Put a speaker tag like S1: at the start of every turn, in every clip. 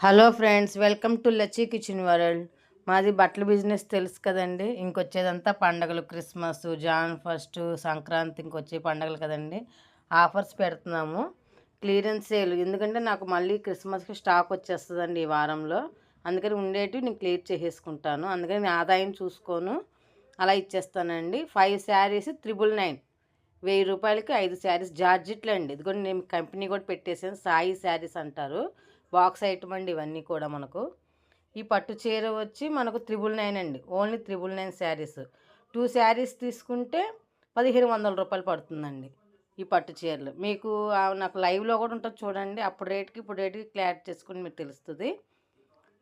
S1: Hello friends welcome to Lacchi kitchen world. మాది బట్టల business తెలుసు కదండి. ఇంకొచ్చేదంతా పండగలు క్రిస్మస్ జాన్ ఫస్ట్ సంక్రాంతి ఇంకొచ్చే పండగలు కదండి. ఆఫర్స్ పెడుతున్నాము. Clearance sale. ఎందుకంటే నాకు మళ్ళీ క్రిస్మస్కి స్టాక్ వచ్చేస్తుందండి ఈ వారంలో. అందుకని ఉండేటివి నేను క్లియర్ చేసేసుకుంటాను. అందుకని నేను ఆదాయం చూసుకోను. అలా ఇచ్చేస్తానండి. Five saris triple nine. వెయ్యి రూపాయలకి ఐదు శారీస్ జార్జిట్లు అండి ఇదిగోండి నేను కంపెనీ కూడా పెట్టేసాను సాయి శారీస్ అంటారు. బాక్స్ ఐటమ్ అండి ఇవన్నీ కూడా మనకు. ఈ పట్టు చీర వచ్చి మనకు త్రిబుల్ నైన్ అండి. Only triple nine saris. Two saris తీసుకుంటే పదిహేను వందల రూపాయలు పడుతుందండి ఈ పట్టు చీరలు. మీకు నాకు లైవ్లో కూడా ఉంటుంది చూడండి. అప్పుడు రేట్కి ఇప్పుడు రేట్కి క్లారిటీ చేసుకుని మీకు తెలుస్తుంది.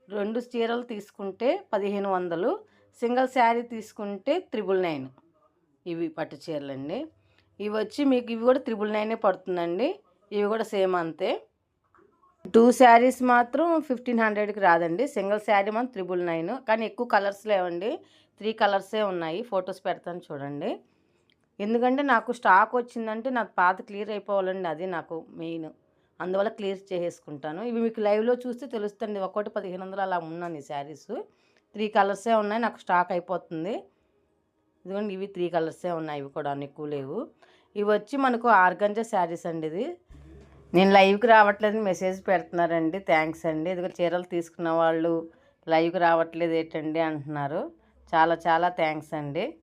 S1: రెండు చీరలు తీసుకుంటే పదిహేను వందలు. సింగిల్ శారీ తీసుకుంటే త్రిబుల్ నైన్ ఇవి పట్టు చీరలండి. ఇవి వచ్చి మీకు ఇవి కూడా త్రిబుల్ నైనే పడుతుందండి. ఇవి కూడా సేమ్ అంతే. టూ శారీస్ మాత్రం ఫిఫ్టీన్ హండ్రెడ్కి రాదండి. సింగిల్ శారీ మనం త్రిబుల్ నైన్. కానీ ఎక్కువ కలర్స్ లేవండి. త్రీ కలర్సే ఉన్నాయి. ఫొటోస్ పెడతాను చూడండి. ఎందుకంటే నాకు స్టాక్ వచ్చిందంటే నాకు పాత క్లియర్ అయిపోవాలండి. అది నాకు మెయిన్. అందువల్ల క్లియర్ చేసేసుకుంటాను. ఇవి మీకు లైవ్లో చూస్తే తెలుస్తుంది ఒకటి పదిహేను వందలు అలా ఉన్నాను ఈ శారీస్. త్రీ కలర్సే ఉన్నాయి. నాకు స్టాక్ అయిపోతుంది. ఇదిగోండి ఇవి త్రీ కలర్సే ఉన్నాయి. ఇవి కూడా ఎక్కువ లేవు. ఇవి వచ్చి మనకు ఆర్గంజా శారీస్ అండి ఇది. నేను లైవ్కి రావట్లేదు మెసేజ్ పెడుతున్నారండి. థ్యాంక్స్ అండి. ఇదిగో చీరలు తీసుకున్న వాళ్ళు లైవ్కి రావట్లేదు ఏంటండి అంటున్నారు. చాలా చాలా థ్యాంక్స్ అండి.